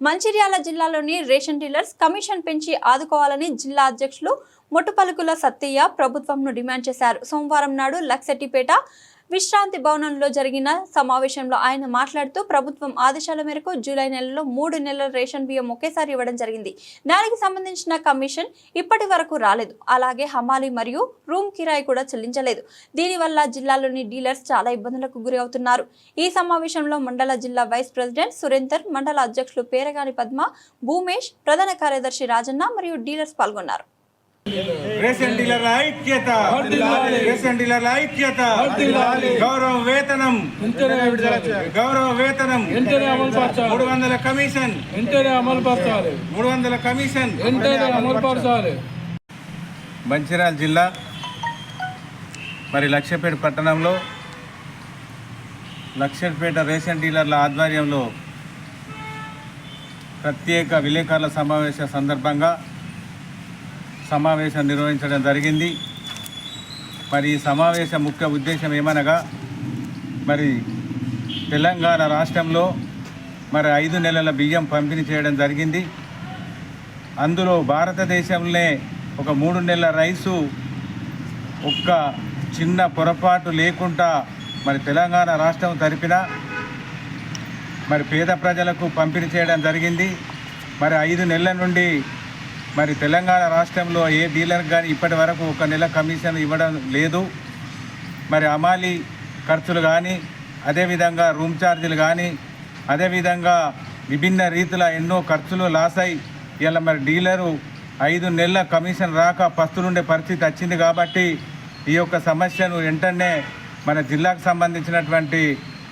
మంచిర్యాల జిల్లాలోని ration dealers commission పెంచి ఆదుకోవాలని జిల్లా అధ్యక్షులు మొట్టుపలుకుల సత్తయ్య ప్రభుత్వంను డిమాండ్ చేశారు. సోమవారం నాడు లక్సెట్టిపేట విశ్రాంతి భవనంలో జరిగిన సమావేశంలో ఆయన మాట్లాడుతూ ప్రభుత్వం ఆదేశాల మేరకు జూలై నెలలో మూడు నెలల రేషన్ బియ్యం ఒకేసారి ఇవ్వడం జరిగింది. దానికి సంబంధించిన కమిషన్ ఇప్పటి వరకు రాలేదు. అలాగే హమాలి మరియు రూమ్ కిరాయి కూడా చెల్లించలేదు. దీనివల్ల జిల్లాలోని డీలర్స్ చాలా ఇబ్బందులకు గురి అవుతున్నారు. ఈ సమావేశంలో మండల జిల్లా వైస్ ప్రెసిడెంట్ సురేందర్ మండల అధ్యక్షులు పేరగాని పద్మ భూమేష్ ప్రధాన కార్యదర్శి రాజన్న మరియు డీలర్స్ పాల్గొన్నారు. రేషన్ డీలర్ల ఐక్యత. రేషన్ డీలర్ల ఐక్యత. గౌరవ వేతనం. గౌరవ వేతనం. మూడు వందల కమిషన్. మూడు వందల కమిషన్. మంచిర్యాల జిల్లా మరి లక్ష్యపేట పట్టణంలో లక్ష్యపేట రేషన్ డీలర్ల ఆధ్వర్యంలో ప్రత్యేక విలేకరుల సమావేశ సందర్భంగా సమావేశం నిర్వహించడం జరిగింది. మరి ఈ సమావేశ ముఖ్య ఉద్దేశం ఏమనగా మరి తెలంగాణ రాష్ట్రంలో మరి ఐదు నెలల బియ్యం పంపిణీ చేయడం జరిగింది. అందులో భారతదేశంలోనే ఒక మూడు నెలల రైసు ఒక్క చిన్న పొరపాటు లేకుండా మరి తెలంగాణ రాష్ట్రం తరపున మరి పేద ప్రజలకు పంపిణీ చేయడం జరిగింది. మరి ఐదు నెలల నుండి మరి తెలంగాణ రాష్ట్రంలో ఏ డీలర్ కానీ ఇప్పటి వరకు ఒక నెల కమిషన్ ఇవ్వడం లేదు. మరి అమాలి ఖర్చులు కానీ అదేవిధంగా రూమ్ ఛార్జీలు కానీ అదేవిధంగా విభిన్న రీతిల ఎన్నో ఖర్చులు లాస్ అయి ఇలా మరి డీలరు ఐదు నెలల కమిషన్ రాక పస్తులుండే పరిస్థితి వచ్చింది కాబట్టి ఈ యొక్క సమస్యను వెంటనే మన జిల్లాకు సంబంధించినటువంటి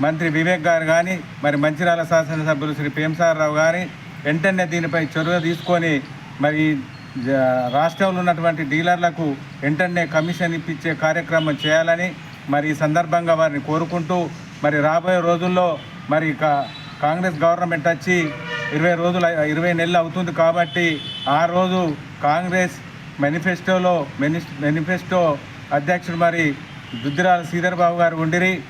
మంత్రి వివేక్ గారు కానీ మరి మంచిరాల శాసనసభ్యులు శ్రీ ప్రేమసారరావు గారి వెంటనే దీనిపై చొరవ తీసుకొని మరి జ- రాష్ట్రంలో ఉన్నటువంటి డీలర్లకు వెంటనే కమిషన్ ఇప్పించే కార్యక్రమం చేయాలని మరి ఈ సందర్భంగా వారిని కోరుకుంటూ మరి రాబోయే రోజుల్లో మరి కా- కాంగ్రెస్ గవర్నమెంట్ వచ్చి ఇరవై రోజులు ఇరవై నెలలు అవుతుంది కాబట్టి ఆ రోజు కాంగ్రెస్ మేనిఫెస్టోలో మేనిఫెస్టో అధ్యక్షుడు మరి దుద్దిరాల శ్రీధర్ బాబు గారు ఉండిరి.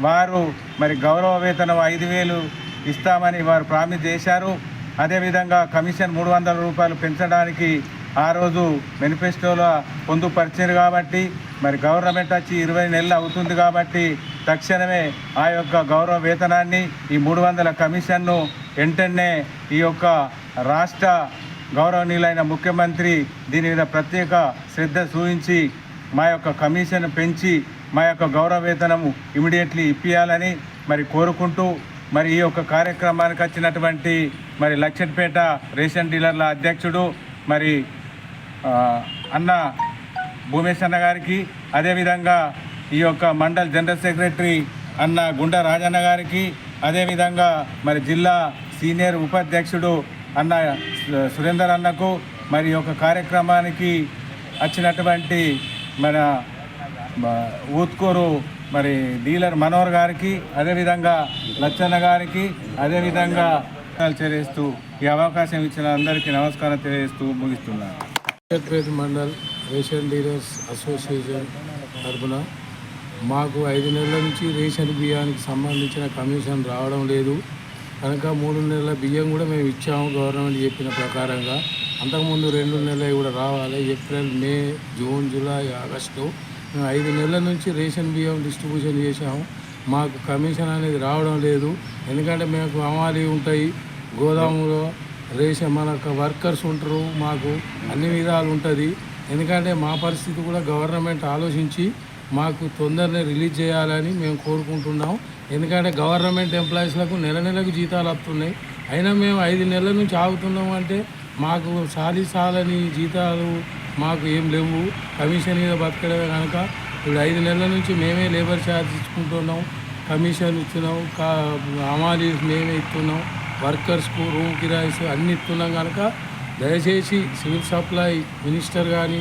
వారు మరి గౌరవ వేతనం ఐదు వేలు ఇస్తామని వారు ప్రామిస్ చేశారు. అదేవిధంగా కమిషన్ మూడు వందల రూపాయలు పెంచడానికి ఆ రోజు మేనిఫెస్టోలో పొందుపరిచారు కాబట్టి మరి గవర్నమెంట్ వచ్చి ఇరవై నెలలు అవుతుంది కాబట్టి తక్షణమే ఆ యొక్క గౌరవ వేతనాన్ని ఈ మూడు వందల కమిషన్ను వెంటనే ఈ యొక్క రాష్ట్ర గౌరవనీయులైన ముఖ్యమంత్రి దీని మీద ప్రత్యేక శ్రద్ధ చూపించి మా యొక్క కమిషన్ పెంచి మా యొక్క గౌరవ వేతనము ఇమీడియట్లీ ఇప్పియాలని మరి కోరుకుంటూ మరి ఈ యొక్క కార్యక్రమానికి వచ్చినటువంటి మరి లక్షట్పేట రేషన్ డీలర్ల అధ్యక్షుడు మరి అన్న భూమేష్ అన్న గారికి అదేవిధంగా ఈ యొక్క మండల్ జనరల్ సెక్రటరీ అన్న గుండ రాజన్న గారికి అదేవిధంగా మరి జిల్లా సీనియర్ ఉపాధ్యక్షుడు అన్న సురేందర్ అన్నకు మరి ఈ యొక్క కార్యక్రమానికి వచ్చినటువంటి మన ఊత్కూరు మరి డీలర్ మనోహర్ గారికి అదేవిధంగా లచ్చన్న గారికి అదేవిధంగా తెలియజేస్తూ ఈ అవకాశం ఇచ్చిన అందరికీ నమస్కారం తెలియజేస్తూ ముగిస్తున్నాను పేట మండల్ రేషన్ డీలర్స్ అసోసియేషన్ తరఫున మాకు ఐదు నెలల నుంచి రేషన్ బియ్యానికి సంబంధించిన కమిషన్ రావడం లేదు. కనుక మూడు నెలల బియ్యం కూడా మేము ఇచ్చాము గవర్నమెంట్ చెప్పిన ప్రకారంగా. అంతకుముందు రెండు నెలలు కూడా రావాలి. April May June July August ఐదు నెలల నుంచి రేషన్ బియ్యం డిస్ట్రిబ్యూషన్ చేసాము మాకు కమిషన్ అనేది రావడం లేదు. ఎందుకంటే మేము అమాలి ఉంటాయి. గోదాములో రేషన్ మన వర్కర్స్ ఉంటారు. మాకు అన్ని విధాలు ఉంటుంది. ఎందుకంటే మా పరిస్థితి కూడా గవర్నమెంట్ ఆలోచించి మాకు తొందరనే రిలీజ్ చేయాలని మేము కోరుకుంటున్నాం. ఎందుకంటే గవర్నమెంట్ ఎంప్లాయీస్లకు నెల నెలకు జీతాలు వస్తున్నాయి. అయినా మేము ఐదు నెలల నుంచి ఆగుతున్నాం అంటే మాకు సాలి సాలని జీతాలు మాకు ఏం లేవు. కమిషన్ మీద బతకడమే కనుక ఇప్పుడు ఐదు నెలల నుంచి మేమే లేబర్ ఛార్జ్ ఇచ్చుకుంటున్నాం. కమిషన్ ఇస్తున్నాం. కా అమాలి మేమే ఇస్తున్నాం. వర్కర్స్కు రూమ్ కిరాయిస్ అన్ని ఇస్తున్నాం కనుక దయచేసి సివిల్ సప్లై మినిస్టర్ కానీ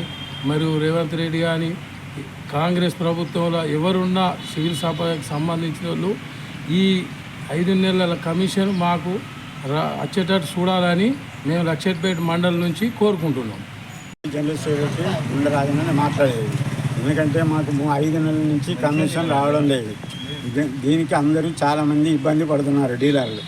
మరియు రేవంత్ రెడ్డి కానీ కాంగ్రెస్ ప్రభుత్వంలో ఎవరున్నా సివిల్ సప్లైకి సంబంధించిన వాళ్ళు ఈ ఐదు నెలల కమిషన్ మాకు రా వచ్చేటట్టు చూడాలని మేము లక్షట్పేట మండలం నుంచి కోరుకుంటున్నాం. జనరల్ సెక్రటరీ ఉండరాజని మాట్లాడేది. ఎందుకంటే మాకు ఐదు నెలల నుంచి కమిషన్ రావడం లేదు. దీనికి అందరూ చాలామంది ఇబ్బంది పడుతున్నారు డీలర్లు.